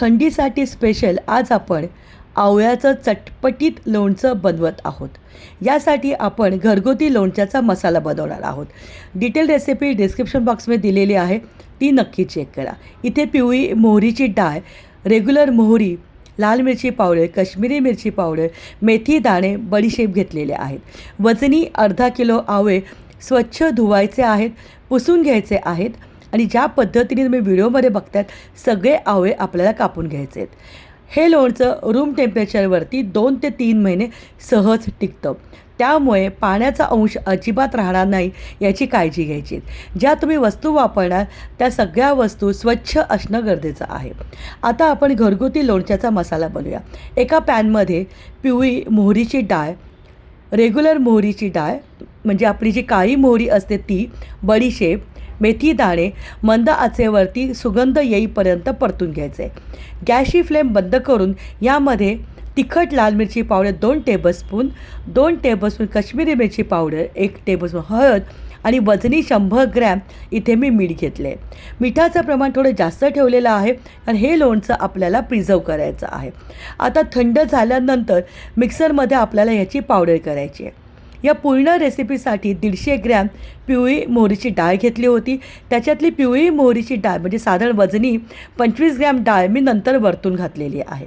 थंडीसाठी स्पेशल आज आपण आवळ्याचं चटपटीत लोणचं बनवत आहोत. यासाठी आपण घरगुती लोणच्याचा मसाला बनवणार आहोत. डिटेल रेसिपी डिस्क्रिप्शन बॉक्समध्ये दिलेली आहे. ती नक्की चेक करा. इथे पिवळी मोहरीची डाळ रेग्युलर मोहरी लाल मिरची पावडर काश्मीरी मिरची पावडर मेथी दाणे बडीशेप घेतलेले आहेत. वजनी अर्धा किलो आवळे स्वच्छ धुवायचे आहेत पुसून घ्यायचे आहेत. आणि ज्या पद्धतीने तुम्ही व्हिडिओमध्ये बघतात सगळे आवळे आपल्याला कापून घ्यायचे आहेत हे लोणचं रूम टेम्परेचरवरती दोन ते तीन महिने सहज टिकतं. त्यामुळे पाण्याचा अंश अजिबात राहणार नाही याची काळजी घ्यायची. ज्या तुम्ही वस्तू वापरणार त्या सगळ्या वस्तू स्वच्छ असणं गरजेचं आहे. आता आपण घरगुती लोणच्याचा मसाला बनवूया. एका पॅनमध्ये पिवळी मोहरीची डाळ रेग्युलर मोहरीची डाळ म्हणजे आपली जी काळी मोहरी असते ती बडीशेप मेथी दाणे मंद आचेवरती सुगंध येईपर्यंत परतून घ्यायचे. गॅसची फ्लेम बंद करून यामध्ये तिखट लाल मिरची पावडर दोन टेबलस्पून दोन टेबलस्पून काश्मिरी मिरची पावडर एक टेबलस्पून हळद आणि वजनी शंभर ग्रॅम इथे मी मीठ घेतले. मिठाचं प्रमाण थोडं जास्त ठेवलेलं आहे आणि हे लोणचं आपल्याला प्रिझर्व करायचं आहे. आता थंड झाल्यानंतर मिक्सरमध्ये आपल्याला ह्याची पावडर करायची आहे. या पूर्ण रेसिपीसाठी दीडशे ग्रॅम पिवळी मोहरीची डाळ घेतली होती. त्याच्यातली पिवळी मोहरीची डाळ म्हणजे साधारण वजनी पंचवीस ग्रॅम डाळ मी नंतर वरतून घातलेली आहे.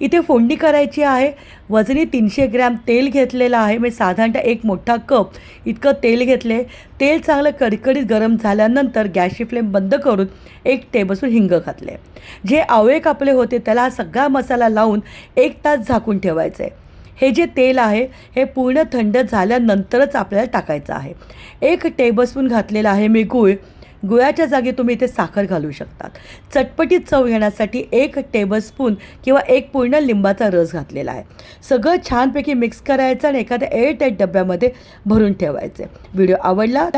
इथे फोडणी करायची आहे. वजनी तीनशे ग्रॅम तेल घेतलेलं आहे. म्हणजे साधारणतः एक मोठा कप इतकं तेल घेतले. तेल चांगलं कडकडीत गरम झाल्यानंतर गॅसची फ्लेम बंद करून एक टेबलस्पून हिंग घातले. जे आवळे कापले होते त्याला हा सगळा मसाला लावून एक तास झाकून ठेवायचं. आहे हे जे तेल आहे हे पूर्ण थंड झाल्यानंतरच आपल्याला टाकायचं आहे. एक टेबलस्पून घातलेला आहे मी गूळ. गुळाच्या जागी तुम्ही इथे साखर घालू शकतात. चटपटीत चव येण्यासाठी एक टेबलस्पून किंवा एक पूर्ण लिंबाचा रस घातलेला आहे. सगळं छानपैकी मिक्स करायचं आणि एखाद्या एअरटाईट डब्यामध्ये भरून ठेवायचं. व्हिडिओ आवडला